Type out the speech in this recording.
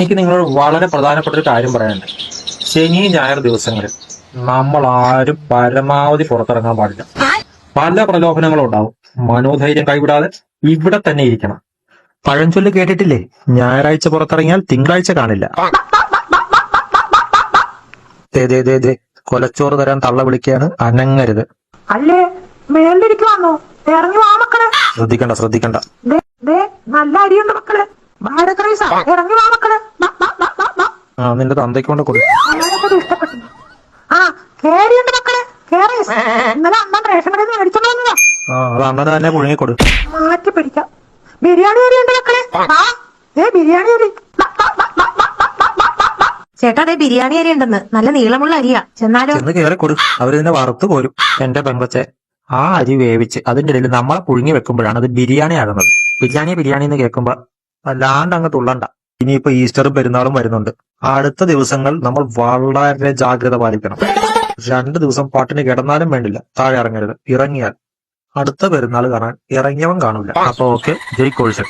എനിക്ക് നിങ്ങളോട് വളരെ പ്രധാനപ്പെട്ട ഒരു കാര്യം പറയാനുണ്ട്. ശനി ഞായർ ദിവസങ്ങളിൽ നമ്മൾ ആരും പരമാവധി പുറത്തിറങ്ങാൻ പാടില്ല. പല പ്രലോഭനങ്ങളും ഉണ്ടാവും. മനോധൈര്യം കൈവിടാതെ ഇവിടെ തന്നെ ഇരിക്കണം. പഴഞ്ചൊല്ല് കേട്ടിട്ടില്ലേ? ഞായറാഴ്ച പുറത്തിറങ്ങിയാൽ തിങ്കളാഴ്ച കാണില്ല. കൊലച്ചോറ് തരാൻ തള്ള വിളിക്കുകയാണ്. അനങ്ങരുത്. അല്ലേ? മേലിരിക്കുവാന്നോ ഇറങ്ങി വാ മക്കളെ. ശ്രദ്ധിക്കണ്ട ശ്രദ്ധിക്കണ്ട. നല്ല അരിയുണ്ട് മക്കളെ. ഇറങ്ങി വാ മക്കളെ. ആ നിന്റെ തന്തയ്ക്ക് കൊണ്ട് കൊടുക്കും ആ കേറിയുണ്ട് മക്കളെ കേറി. ഇന്നലെ അണ്ണൻ റേഷൻ കടയിൽ നിന്ന് മേടിച്ചോണ്ട് ആ അത് തന്നെ പുഴുങ്ങി കൊടു. മാറ്റി പിടിക്കാം. ബിരിയാണി വരെയുണ്ട് മക്കളെ. ആ ഏ ബിരിയാണി വരെ ചേട്ടാ അതെ ബിരിയാണി അരി ഉണ്ടെന്ന്. നല്ല നീളമുള്ള അരിയാ. ചെന്നാലോ? ചെന്ന് കയറി കൊടു. അവരിതിനെ വറുത്ത് പോരും എന്റെ പെൺകൊച്ചെ ആ അരി വേവിച്ച് അതിന്റെ ഇടയിൽ നമ്മളെ പുഴുങ്ങി വെക്കുമ്പോഴാണ് അത് ബിരിയാണി ആകുന്നത് ബിരിയാണി ബിരിയാണി എന്ന് കേൾക്കുമ്പോ വല്ലാണ്ട് അങ്ങ് തുള്ളണ്ട. ഇനിയിപ്പോ ഈസ്റ്ററും പെരുന്നാളും വരുന്നുണ്ട്. അടുത്ത ദിവസങ്ങൾ നമ്മൾ വളരെ ജാഗ്രത പാലിക്കണം. രണ്ട് ദിവസം പാട്ടിന് കിടന്നാലും വേണ്ടില്ല. താഴെ ഇറങ്ങരുത്. ഇറങ്ങിയാൽ അടുത്ത പെരുന്നാൾ കാണാൻ ഇറങ്ങിയവൻ കാണൂല അപ്പൊ ഓക്കെ ജയ് കോഴ്സ്